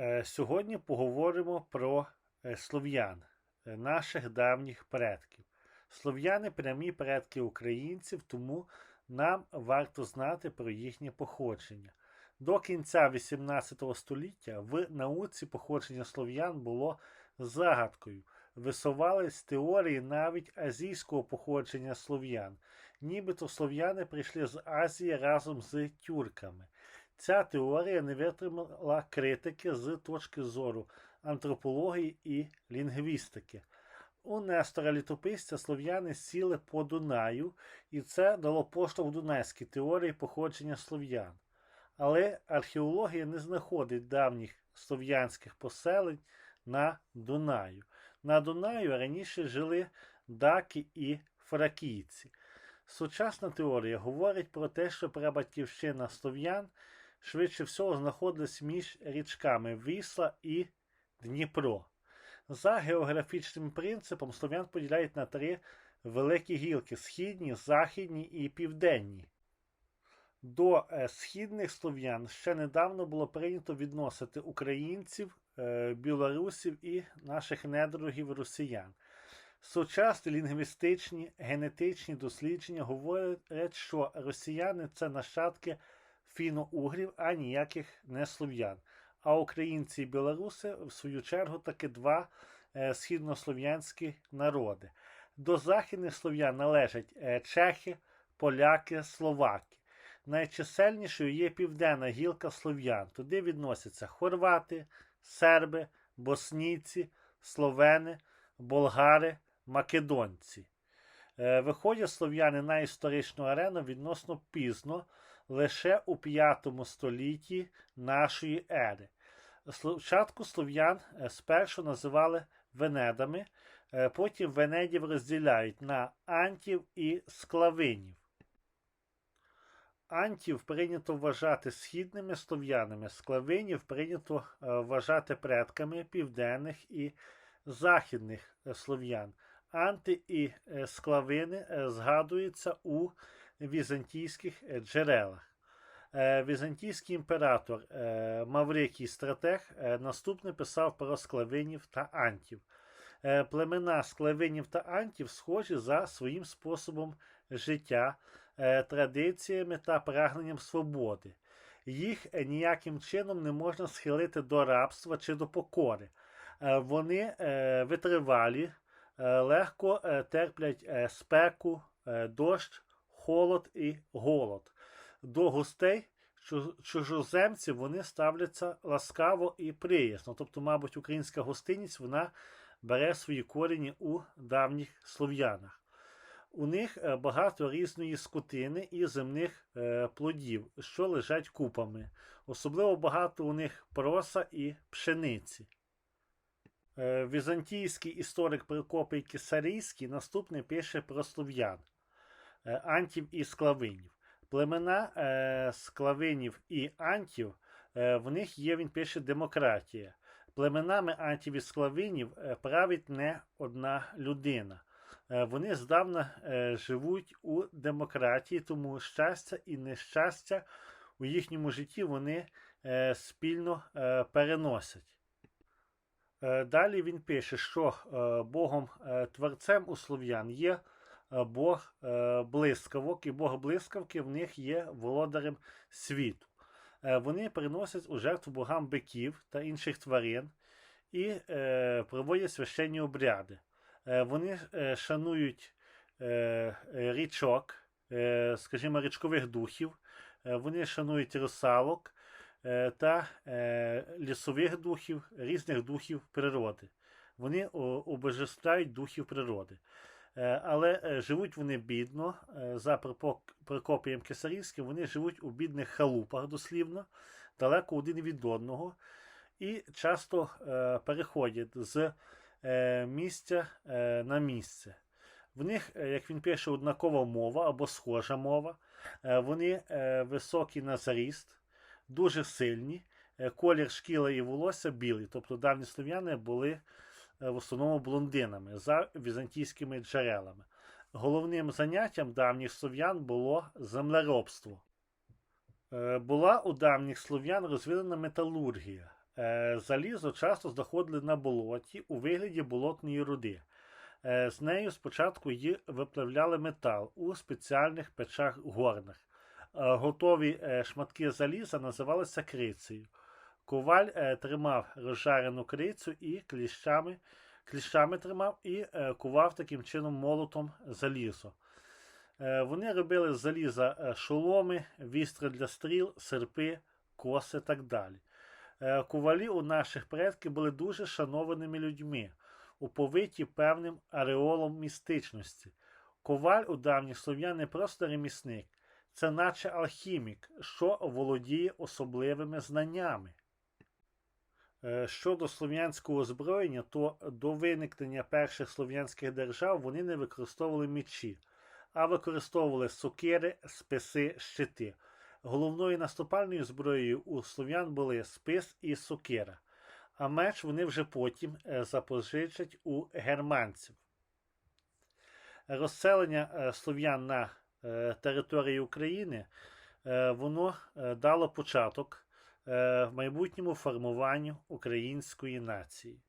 Е, Сьогодні поговоримо про е, слов'ян, е, наших давніх предків. Слов'яни прямі предки українців, тому нам варто знати про їхнє походження. До кінця XVIII століття в науці походження слов'ян було загадкою. Висувались теорії навіть азійського походження слов'ян. Нібито слов'яни прийшли з Азії разом з тюрками. Ця теорія не витримала критики з точки зору антропології і лінгвістики. У Нестора Літописця слов'яни сіли по Дунаю, і це дало поштовх дунайській теорії походження слов'ян. Але археологія не знаходить давніх слов'янських поселень на Дунаю. На Дунаю раніше жили даки і фракійці. Сучасна теорія говорить про те, що прабатьківщина слов'ян швидше всього знаходилась між річками Вісла і Дніпро. За географічним принципом слов'ян поділяють на три великі гілки східні, західні і південні. До е, східних слов'ян ще недавно було прийнято відносити українців, е, білорусів і наших недругів росіян. Сучасні лінгвістичні генетичні дослідження говорять, що росіяни це нащадки фіно-угрів, а ніяких не слов'ян. А українці і білоруси, в свою чергу, таки два е, східнослов'янські народи. До західних слов'ян належать е, чехи, поляки, словаки. Найчисельнішою є південна гілка слов'ян. Туди відносяться хорвати, серби, боснійці, словени, болгари, македонці. Е, Виходять слов'яни на історичну арену відносно пізно, лише у 5 столітті нашої ери. Спочатку слов'ян е, спершу називали венедами, е, потім венедів розділяють на антів і склавинів. Антів прийнято вважати східними слов'янами, склавинів прийнято е, вважати предками південних і західних слов'ян. Анти і склавини згадуються у візантійських е, джерелах. Е, Візантійський імператор е, Маврикій Стратег наступне писав про склавинів та антів. Племена склавинів та антів схожі за своїм способом життя, традиціями та прагненням свободи. Їх ніяким чином не можна схилити до рабства чи до покори. Вони витривалі, легко терплять спеку, дощ, холод і голод. До гостей чужоземців вони ставляться ласкаво і приязно. Тобто, мабуть, українська гостинність вона бере свої корені у давніх слов'янах. У них е, багато різної скотини і земних е, плодів, що лежать купами. Особливо багато у них проса і пшениці. Е, Візантійський історик Прокопій Кисарійський наступне пише про слов'ян, антів і склавинів. Племена е, склавинів і антів, е, в них є, він пише, демократія. Племенами антів і склавинів е, править не одна людина. Е, Вони здавна е, живуть у демократії, тому щастя і нещастя у їхньому житті вони е, спільно е, переносять. Е, Далі він пише, що е, Богом е, творцем у слов'ян є е, Бог е, блискавок, і Бог блискавки в них є володарем світу. Е, Вони приносять у жертву богам биків та інших тварин і е, проводять священні обряди. Е, Вони е, шанують е, е, річок, е, скажімо, річкових духів, Е, вони шанують русалок е, та е, лісових духів, різних духів природи. Вони обожествляють духів природи. Е, Але е, живуть вони бідно. Е, За Прокопієм Кисарівським вони живуть у бідних халупах дослівно, далеко один від одного, і часто переходять з місця на місце. В них, як він пише, однакова мова або схожа мова. Вони високі на зріст, дуже сильні. Колір шкіри і волосся білий. Тобто давні слов'яни були в основному блондинами за візантійськими джерелами. Головним заняттям давніх слов'ян було землеробство. Е, Була у давніх слов'ян розвинена металургія. Е, Залізо часто знаходили на болоті у вигляді болотної руди. Е, З нею спочатку її виплавляли метал у спеціальних печах горних. Е, Готові е, шматки заліза називалися крицею. Коваль е, тримав розжарену крицю і кліщами, кліщами тримав і е, кував таким чином молотом залізо. Е, Вони робили з заліза е, шоломи, вістри для стріл, серпи, коси так далі. Е, Ковалі у наших предків були дуже шанованими людьми, уповиті певним ареолом містичності. Коваль у давніх слов'ян не просто ремісник, це наче алхімік, що володіє особливими знаннями. Е, Щодо слов'янського озброєння, то до виникнення перших слов'янських держав вони не використовували мечі, а використовували сокири, списи, щити. Головною наступальною зброєю у слов'ян були спис і сокира, а меч вони вже потім е, запозичать у германців. Розселення е, слов'ян на території України воно дало початок в майбутньому формуванню української нації.